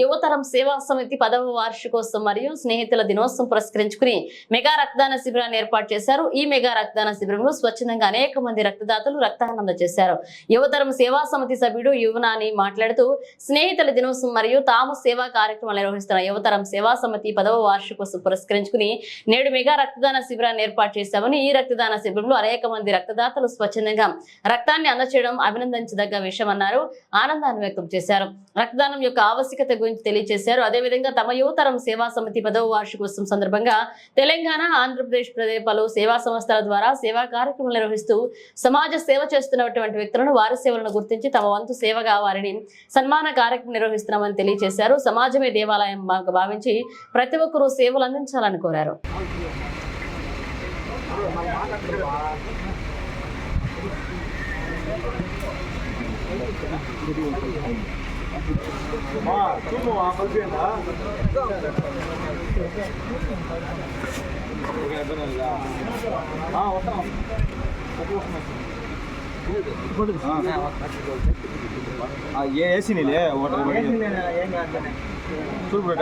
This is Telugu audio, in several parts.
యువతరం సేవా సమితి పదవ వార్షికోత్సవం మరియు స్నేహితుల దినోత్సవం పురస్కరించుకుని మెగా రక్తదాన శిబిరాన్ని ఏర్పాటు చేశారు. ఈ మెగా రక్తదాన శిబిరంలో స్వచ్ఛందంగా అనేక మంది రక్తదాతలు రక్తదానం చేశారు. యువతరం సేవా సమితి సభ్యుడు యువనాని మాట్లాడుతూ స్నేహితుల దినోత్సవం మరియు తాము సేవా కార్యక్రమాలు నిర్వహిస్తున్న యువతరం సేవా సమితి పదవ వార్షికోత్సవం పురస్కరించుకుని నేడు మెగా రక్తదాన శిబిరాన్ని ఏర్పాటు చేశామని ఈ రక్తదాన శిబిరంలో అనేక మంది రక్తదాతలు స్వచ్ఛందంగా రక్తాన్ని అందచేయడం అభినందించదగ్గ విషయం అన్నారు ఆనందాన్ని వ్యక్తం చేశారు. రక్తదానం యొక్క ఆవశ్యకత గురించి తెలియజేశారు అదేవిధంగా తమ యువతరం సేవా సమితి పదవ వార్షికోత్సవం సందర్భంగా తెలంగాణ ఆంధ్రప్రదేశ్ ప్రదేశ్ పలు సేవా సంస్థల ద్వారా సేవా కార్యక్రమాలు నిర్వహిస్తూ సమాజ సేవ చేస్తున్నటువంటి వ్యక్తులను వారి సేవలను గుర్తించి తమ వంతు సేవగా వారిని సన్మాన కార్యక్రమం నిర్వహిస్తున్నామని తెలియజేశారు సమాజమే దేవాలయం భావించి ప్రతి ఒక్కరూ సేవలు అందించాలని కోరారు. ఏ ఏసీ నీలే ఒకటి చూడు బిడ్డ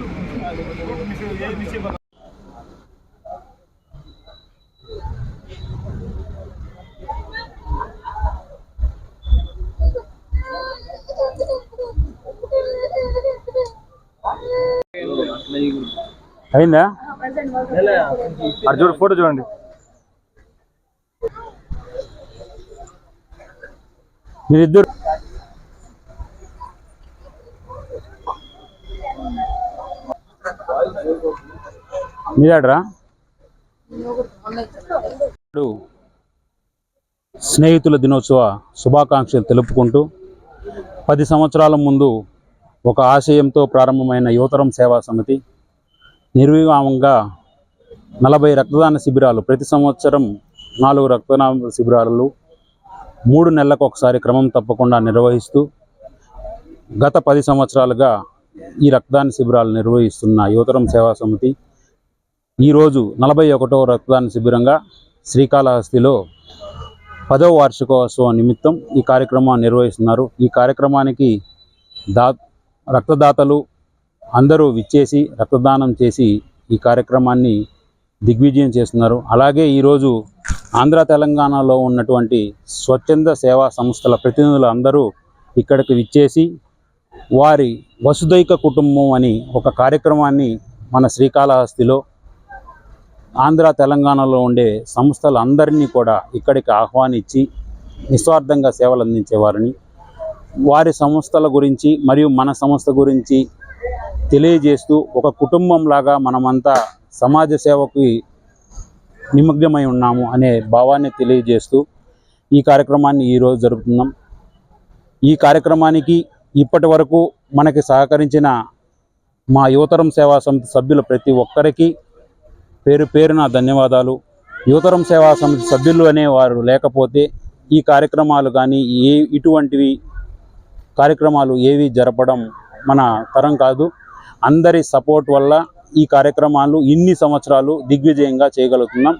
అయిందా? అది చూడు ఫోటో చూడండి. మీరిద్దరు మీదాడ్రా ఇప్పుడు స్నేహితుల దినోత్సవ శుభాకాంక్షలు తెలుపుకుంటూ పది సంవత్సరాల ముందు ఒక ఆశయంతో ప్రారంభమైన యువతరం సేవా సమితి నిర్విరామంగా నలభై రక్తదాన శిబిరాలు ప్రతి సంవత్సరం నాలుగు రక్తదాన శిబిరాలు మూడు నెలలకు ఒకసారి క్రమం తప్పకుండా నిర్వహిస్తూ గత పది సంవత్సరాలుగా ఈ రక్తదాన శిబిరాలు నిర్వహిస్తున్న యువతరం సేవా సమితి ఈరోజు నలభై ఒకటో రక్తదాన శిబిరంగా శ్రీకాళహస్తిలో పదవ వార్షికోత్సవం నిమిత్తం ఈ కార్యక్రమాన్ని నిర్వహిస్తున్నారు. ఈ కార్యక్రమానికి దా రక్తదాతలు అందరూ విచ్చేసి రక్తదానం చేసి ఈ కార్యక్రమాన్ని దిగ్విజయం చేస్తున్నారు. అలాగే ఈరోజు ఆంధ్ర తెలంగాణలో ఉన్నటువంటి స్వచ్ఛంద సేవా సంస్థల ప్రతినిధులు అందరూ ఇక్కడికి విచ్చేసి వారి వసుదైక కుటుంబం అని ఒక కార్యక్రమాన్ని మన శ్రీకాళహస్తిలో ఆంధ్ర తెలంగాణలో ఉండే సంస్థలందరినీ కూడా ఇక్కడికి ఆహ్వానించి నిస్వార్థంగా సేవలు అందించేవారిని. వారి సంస్థల గురించి మరియు మన సంస్థ గురించి తెలియజేస్తూ ఒక కుటుంబంలాగా మనమంతా సమాజ సేవకి నిమగ్నమై ఉన్నాము అనే భావాన్ని తెలియజేస్తూ ఈ కార్యక్రమాన్ని ఈరోజు జరుపుతున్నాం. ఈ కార్యక్రమానికి ఇప్పటి వరకు మనకి సహకరించిన మా యువతరం సేవా సమితి సభ్యులు ప్రతి ఒక్కరికి పేరు పేరున ధన్యవాదాలు. యువతరం సేవా సమితి సభ్యులు అనేవారు లేకపోతే ఈ కార్యక్రమాలు కానీ ఏ ఇటువంటివి కార్యక్రమాలు ఏవి జరపడం మన తరం కాదు. అందరి సపోర్ట్ వల్ల ఈ కార్యక్రమాలు ఇన్ని సంవత్సరాలు దిగ్విజయంగా చేయగలుగుతున్నాం.